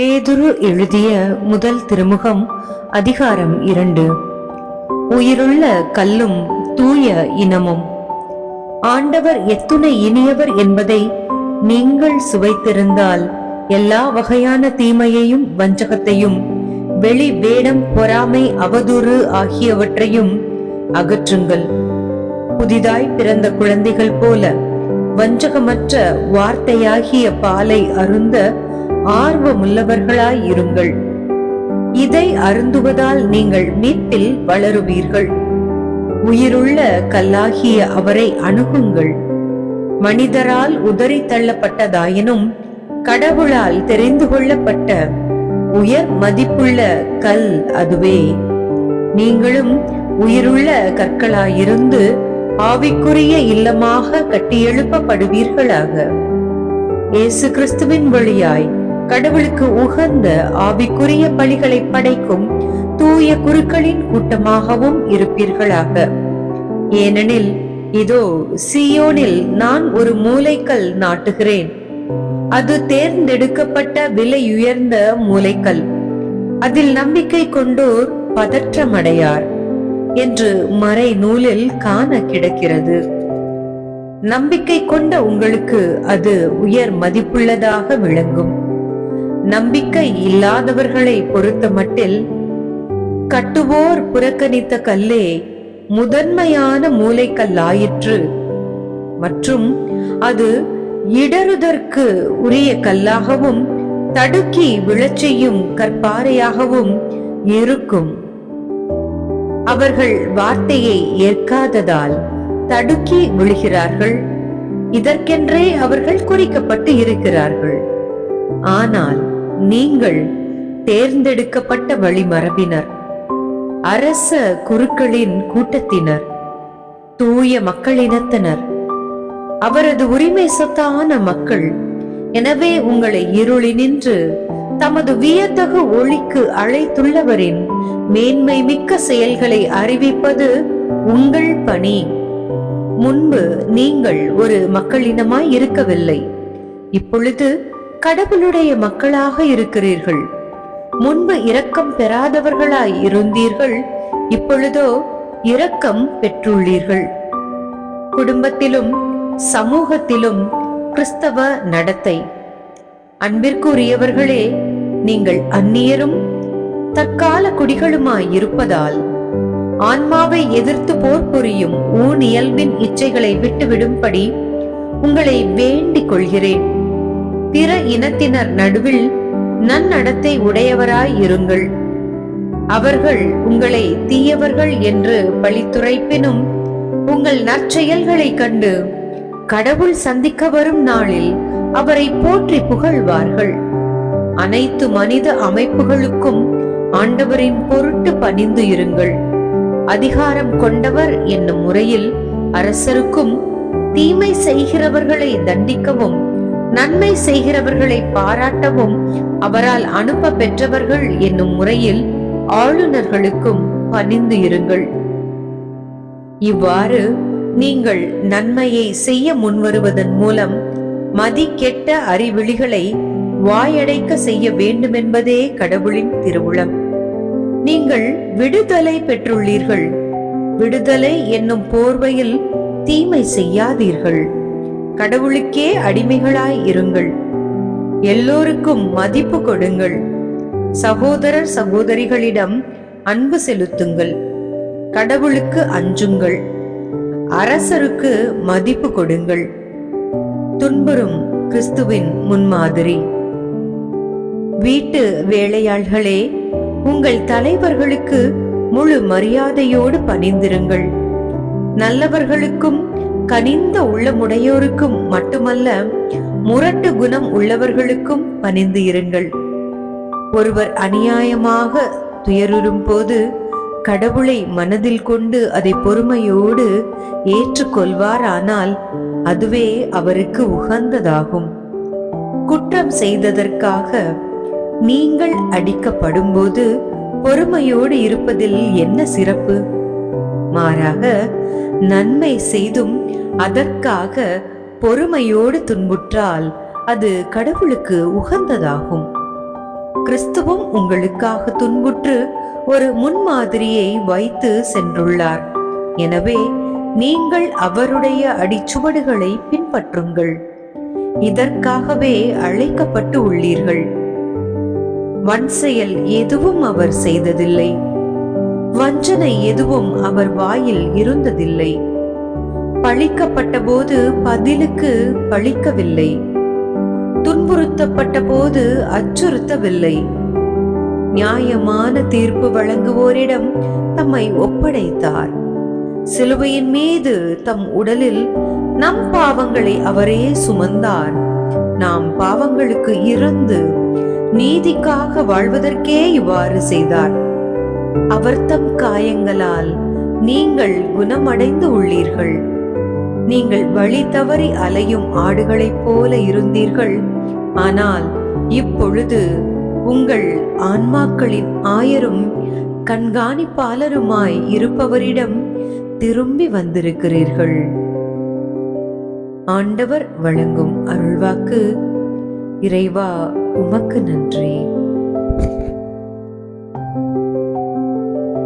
பேதுரு எழுதிய முதல் திருமுகம் அதிகாரம் இரண்டு. உயிருள்ள கல்லும் தூய இனமும். ஆண்டவர் எத்துணை இனியவர் என்பதை நீங்கள் சுவைத்திருந்தால் எல்லா வகையான தீமையையும் வஞ்சகத்தையும் வெளி வேடம் பொறாமை அவதூறு ஆகியவற்றையும் அகற்றுங்கள். புதிதாய் பிறந்த குழந்தைகள் போல வஞ்சகமற்ற வார்த்தையாகிய பாலை அருந்த ஆர்வமுள்ளவர்களாய் இருங்கள். இதை அருந்துவதால் நீங்கள் மீட்பில் வளருவீர்கள். உயிருள்ள கல்லாகிய அவரை அணுகுங்கள். மனிதரால் உதறி தள்ளப்பட்டதாயினும் கடவுளால் தெரிந்து கொள்ளப்பட்ட உயர் மதிப்புள்ள கல் அதுவே. நீங்களும் உயிருள்ள கற்களாயிருந்து ஆவிக்குரிய இல்லமாக கட்டியெழுப்பப்படுவீர்களாக. இயேசு கிறிஸ்துவின் வழியாய் கடவுளுக்கு உகந்த ஆவிக்குரிய பலிகளை படைக்கும் தூய குருக்களின் கூட்டமாகவும் இருப்பீர்களாக. ஏனெனில் இதோ சியோனில் நான் ஒரு மூலைக்கல் நாட்டுகிறேன். அது தேர்ந்தெடுக்கப்பட்ட விலையுயர்ந்த மூலைக்கல். அதில் நம்பிக்கை கொண்டோர் பதற்றமடையார் என்று மறை நூலில் காண கிடக்கிறது. நம்பிக்கை கொண்ட உங்களுக்கு அது உயர் மதிப்புள்ளதாக விளங்கும். நம்பிக்கை இல்லாதவர்களை பொறுத்த மட்டில் கட்டுவோர் புறக்கணித்த கல்லே முதன்மையான மூளைக்கல்லாயிற்று. மற்றும் அது இடறுதற்கு உரிய கல்லாகவும் தடுக்கி விழச்செய்யும் கற்பாறையாகவும் இருக்கும். அவர்கள் வார்த்தையை ஏற்காததால் தடுக்கி விழுகிறார்கள். இதற்கென்றே அவர்கள் குறிக்கப்பட்டு இருக்கிறார்கள். ஆனால் நீங்கள் தேர்ந்தெடுக்கப்பட்ட வழிமரபினர். அரச குருக்களின் கூட்டத்தினர் தூய மக்களினத்தினர். அவரது உரிமை சொத்தான மக்கள் எனவே உங்களை இருளினின்று தமது வியத்தகு ஒளிக்கு அழைத்துள்ளவரின் மேன்மை மிக்க செயல்களை அறிவிப்பது உங்கள் பணி. முன்பு நீங்கள் ஒரு மக்களினமாய் இருக்கவில்லை. இப்பொழுது கடவுளுடைய மக்களாக இருக்கிறீர்கள். முன்பு இரக்கம் பெறாதவர்களாய் இருந்தீர்கள் இப்பொழுதோ இரக்கம் பெற்றுள்ளீர்கள். குடும்பத்திலும் சமூகத்திலும் கிறிஸ்தவ நடத்தை. அன்பிற்குரியவர்களே நீங்கள் அந்நியரும் தற்கால குடிகளுமாய் இருப்பதால் ஆன்மாவை எதிர்த்து போர் புரியும் ஊன் இயல்பின் இச்சைகளை விட்டுவிடும்படி உங்களை வேண்டிக் கொள்கிறேன். பிற இனத்தினர் நடுவில் நன்னடத்தை உடையவராய் இருங்கள். அவர்கள் உங்களை தீயவர்கள் என்று பழித்துரைப்பினும் உங்கள் நற்செயல்களை கண்டு கடவுள் சந்திக்க வரும் நாளில் அவரை போற்றி புகழ்வார்கள். அனைத்து மனித அமைப்புகளுக்கும் ஆண்டவரின் பொருட்டு பணிந்து இருங்கள். அதிகாரம் கொண்டவர் என்னும் முறையில் அரசருக்கும் தீமை செய்கிறவர்களை தண்டிக்கவும் நன்மை செய்கிறவர்களை பாராட்டவும் அவரால் அனுப்ப பெற்றவர்கள் என்னும் முறையில் ஆளுநர்களுக்கும் பணிந்து இருங்கள். இவ்வாறு நீங்கள் நன்மையை செய்ய முன்வருவதன் மூலம் மதி கெட்ட அறிவிழிகளை வாயடைக்க செய்ய வேண்டுமென்பதே கடவுளின் திருவுளம். நீங்கள் விடுதலை பெற்றுள்ளீர்கள். விடுதலை என்னும் போர்வையில் தீமை செய்யாதீர்கள். கடவுளுக்கே அடிமைகளாய் இருங்கள். எல்லோருக்கும் மதிப்பு கொடுங்கள். சகோதரர் சகோதரிகளிடம் அன்பு செலுத்துங்கள். கடவுளுக்கு அஞ்சுங்கள். அரசருக்கு மதிப்பு கொடுங்கள். துன்புறும் கிறிஸ்துவின் முன்மாதிரி. வீட்டு வேலையாள்களே உங்கள் தலைவர்களுக்கு முழு மரியாதையோடு பணிந்திருங்கள். நல்லவர்களுக்கும் கனிந்த உள்ளமுடையோருக்கும் மட்டுமல்ல முரட்டு குணம் உள்ளவர்களுக்கும் பணிந்து இருங்கள். ஒருவர் அநியாயமாக துயருறும் போது கடவுளை மனதில் கொண்டு அதை பொறுமையோடு ஏற்றுக்கொள்வாரானால் அதுவே அவருக்கு உகந்ததாகும். குற்றம் செய்ததற்காக நீங்கள் அடிக்கப்படும்போது பொறுமையோடு இருப்பதில் என்ன சிறப்பு? மாறாக நன்மை செய்தும் அதற்காக பொறுமையோடு துன்புற்றால் அது கடவுளுக்கு உகந்ததாகும். கிறிஸ்துவும் உங்களுக்காக துன்புற்று ஒரு முன்மாதிரியை வைத்து சென்றுள்ளார். எனவே நீங்கள் அவருடைய அடிச்சுவடுகளை பின்பற்றுங்கள். இதற்காகவே அழைக்கப்பட்டு உள்ளீர்கள். வன்செயல் எதுவும் அவர் செய்ததில்லை. வஞ்சனை எதுவும் அவர் வாயில் இருந்ததில்லை. பழிக்கப்பட்ட போது பதிலுக்கு பழிக்கவில்லை. துன்புறுத்தப்பட்ட போது அச்சுறுத்தவில்லை. நியாயமான தீர்ப்பு வழங்குவோரிடம் தம்மை ஒப்படைத்தார். சிலுவையின் மீது தம் உடலில் நம் பாவங்களை அவரே சுமந்தார். நாம் பாவங்களுக்கு இருந்து நீதிக்காக வாழ்வதற்கே இவ்வாறு செய்தார். அவர் தம் காயங்களால் நீங்கள் குணமடைந்து உள்ளீர்கள். நீங்கள் வழி தவறி அலையும் ஆடுகளைப் போல இருந்தீர்கள். ஆனால் இப்பொழுது உங்கள் ஆன்மாக்களின் ஆயரும் கண்காணிப்பாளருமாய் இருப்பவரிடம் திரும்பி வந்திருக்கிறீர்கள். ஆண்டவர் வழங்கும் அருள்வாக்கு இறைவா உமக்கு நன்றி.